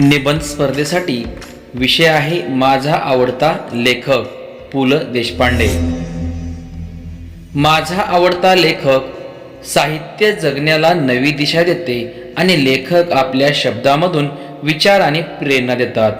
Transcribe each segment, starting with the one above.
निबंध स्पर्धेसाठी विषय आहे माझा आवडता लेखक पु ल देशपांडे. माझा आवडता लेखक साहित्य जगण्याला नवी दिशा देते आणि लेखक आपल्या शब्दामधून विचार आणि प्रेरणा देतात.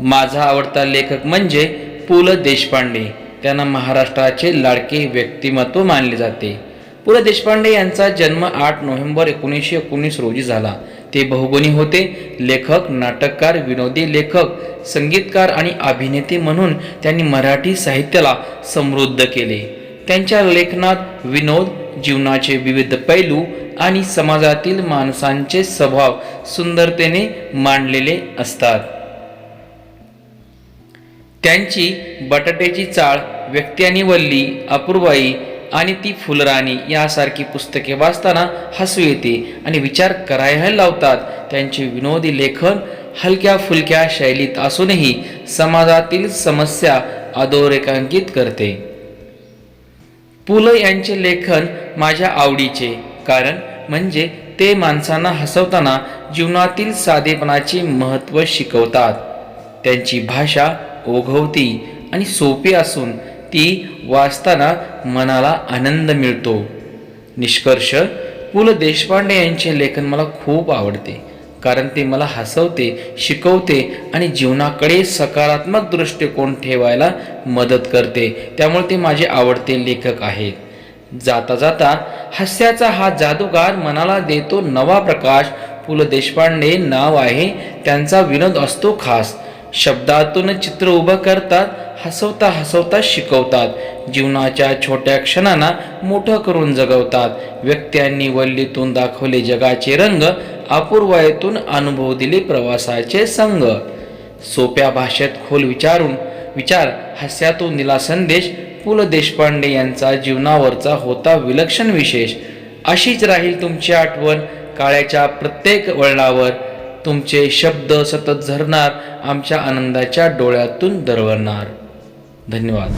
माझा आवडता लेखक म्हणजे पु ल देशपांडे. त्यांना महाराष्ट्राचे लाडके व्यक्तिमत्व मानले जाते. पु ल देशपांडे यांचा जन्म आठ नोव्हेंबर एकोणीसशे एकोणीस रोजी झाला. ते बहुगुणी होते. लेखक नाटककार विनोदी लेखक संगीतकार आणि अभिनेते म्हणून त्यांनी मराठी साहित्याला समृद्ध केले. त्यांच्या लेखनात विनोद जीवनाचे विविध पैलू आणि समाजातील माणसांचे स्वभाव सुंदरतेने मांडलेले असतात. त्यांची बटाट्याची चाळ व्यक्ती आणि वल्ली अपूर्वाई आणि ती फुलराणी यासारखी पुस्तके वाचताना हसू येते आणि विचार करायला लावतात. त्यांचे विनोदी लेखन हलक्या फुलक्या शैलीत असूनही समाजातील समस्या अधोरेखांकित करते. पु ल यांचे लेखन माझ्या आवडीचे कारण म्हणजे ते माणसांना हसवताना जीवनातील साधेपणाचे महत्त्व शिकवतात. त्यांची भाषा ओघवती आणि सोपी असून ती वाचताना मनाला आनंद मिळतो. निष्कर्ष पु ल देशपांडे यांचे लेखन मला खूप आवडते कारण ते मला हसवते शिकवते आणि जीवनाकडे सकारात्मक दृष्टिकोन ठेवायला मदत करते. त्यामुळे ते माझे आवडते लेखक आहेत. जाता जाता हास्याचा हा जादूगार मनाला देतो नवा प्रकाश. पु ल देशपांडे नाव आहे त्यांचा विनोद असतो खास. शब्दातून चित्र उभं करतात हसवता हसवता शिकवतात. जीवनाच्या छोट्या क्षणांना मोठं करून जगवतात. व्यक्त्यांनी वल्लीतून दाखवले जगाचे रंग अपूर्वायतून अनुभव दिले प्रवासाचे संग. सोप्या भाषेत खोल विचारून विचार हास्यातून दिला संदेश पु ल देशपांडे यांचा जीवनावरचा होता विलक्षण विशेष. अशीच राहील तुमची आठवण काळ्याच्या प्रत्येक वळणावर. तुमचे शब्द सतत झरणार आमच्या आनंदाच्या डोळ्यातून दरवळणार. धन्यवाद